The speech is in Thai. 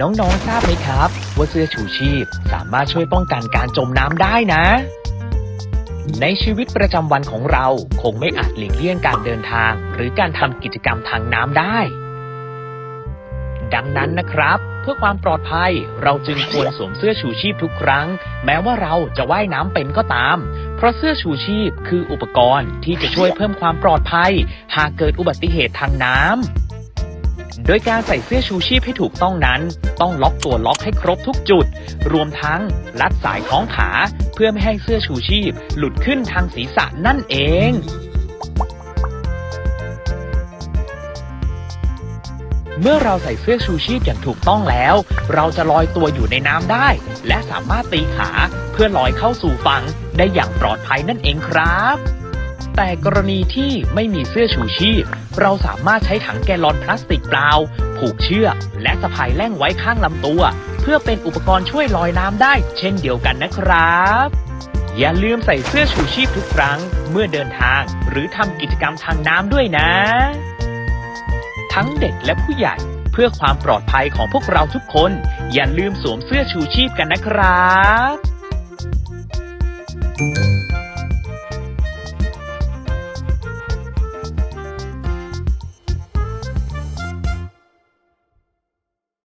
น้องๆทราบไหมครับ ว่าเสื้อชูชีพสามารถช่วยป้องกันการจมน้ำได้นะ ในชีวิตประจำวันของเราคงไม่อาจหลีกเลี่ยงการเดินทาง หรือการทำกิจกรรมทางน้ำได้ ดังนั้นนะครับ เพื่อความปลอดภัยเราจึงควรสวมเสื้อชูชีพทุกครั้ง แม้ว่าเราจะว่ายน้ำเป็นก็ตาม เพราะเสื้อชูชีพคืออุปกรณ์ที่จะช่วยเพิ่มความปลอดภัย หากเกิดอุบัติเหตุทางน้ำโดยการใส่เสื้อชูชีพให้ถูกต้องนั้น ต้องล็อกตัวล็อกให้ครบทุกจุด รวมทั้งลัดสายคล้องขา เพื่อไม่ให้เสื้อชูชีพ หลุดขึ้นทางศีรษะนั่นเองเมื่อเราใส่เสื้อชูชีพอย่างถูกต้องแล้ว เราจะลอยตัวอยู่ในน้ำได้ และสามารถตีขาเพื่อลอยเข้าสู่ฝั่งได้อย่างปลอดภัยนั่นเองครับ แต่กรณีที่ไม่มีเสื้อชูชีพ เราสามารถใช้ถังแกลลอนพลาสติกเปล่า ผูกเชือกและสะพายแล่งไว้ข้างลำตัว เพื่อเป็นอุปกรณ์ช่วยลอยน้ำได้ เช่นเดียวกันนะครับ อย่าลืมใส่เสื้อชูชีพทุกครั้ง เมื่อเดินทางหรือทำกิจกรรมทางน้ำด้วยนะ ทั้งเด็กและผู้ใหญ่เพื่อความปลอดภัยของพวกเราทุกคน อย่าลืมสวมเสื้อชูชีพกันนะครับ